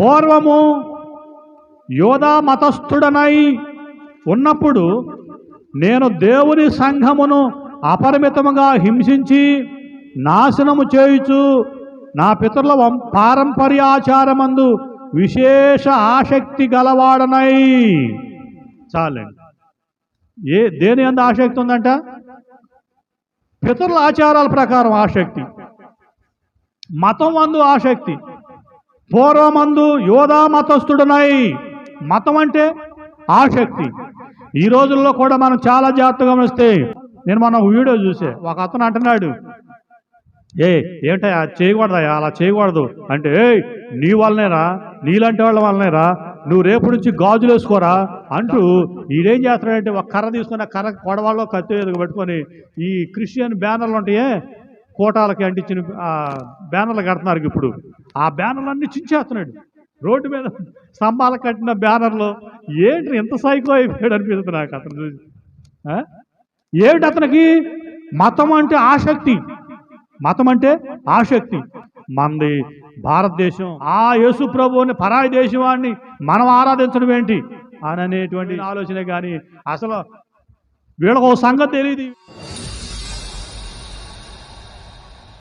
పూర్వము యోధా మతస్థుడనై ఉన్నప్పుడు నేను దేవుని సంఘమును అపరిమితముగా హింసించి నాశనము చేయుచు నా పితరుల వం- పారంపర్యాచారమందు విశేష ఆసక్తి గలవాడనై. చాలండి. ఏ దేని అందు ఆసక్తి ఉందంట? పితరుల ఆచారాల ప్రకారం ఆసక్తి. మతం అందు ఆసక్తి. పూర్వమందు యోధా మతస్థుడనై మతం అంటే ఆసక్తి ఈ రోజుల్లో కూడా మనం చాలా జాగ్రత్తగా గమనిస్తే నేను మొన్న వీడియో చూసే. ఒక అతను అంటున్నాడు ఏ ఏంటయ్యా చేయకూడదా? అలా చేయకూడదు. అంటే ఏయ్ నీ వల్లనేరా? నీలాంటి వాళ్ళ వల్లనేరా? నువ్వు రేపు నుంచి గాజులు వేసుకోరా? అంటూ ఈడేం చేస్తున్నాడంటే ఒక కర్ర తీసుకుని కర్ర కొడవాళ్ళు కత్తి ఎదుగు పెట్టుకొని ఈ క్రిస్టియన్ బ్యానర్లు ఉంటాయే కోటాలకి అంటించిన బ్యానర్లు కడుతున్నారు ఇప్పుడు. ఆ బ్యానర్లు అన్ని చించేస్తున్నాడు. రోడ్డు మీద స్తంభాలు కట్టిన బ్యానర్లు. ఏంటి ఎంత సైకో అయిపోయాడు అనిపిస్తుంది నాకు అతను చూసి. ఏమిటి అతనికి మతం అంటే ఆసక్తి? మతం అంటే ఆసక్తి. మనది భారతదేశం ఆ యేసు ప్రభువుని పరాయి దేశవాణ్ణి మనం ఆరాధించడం ఏంటి? అని అనేటువంటి ఆలోచనే కానీ అసలు వీళ్ళకు ఒక సంగతి తెలియదు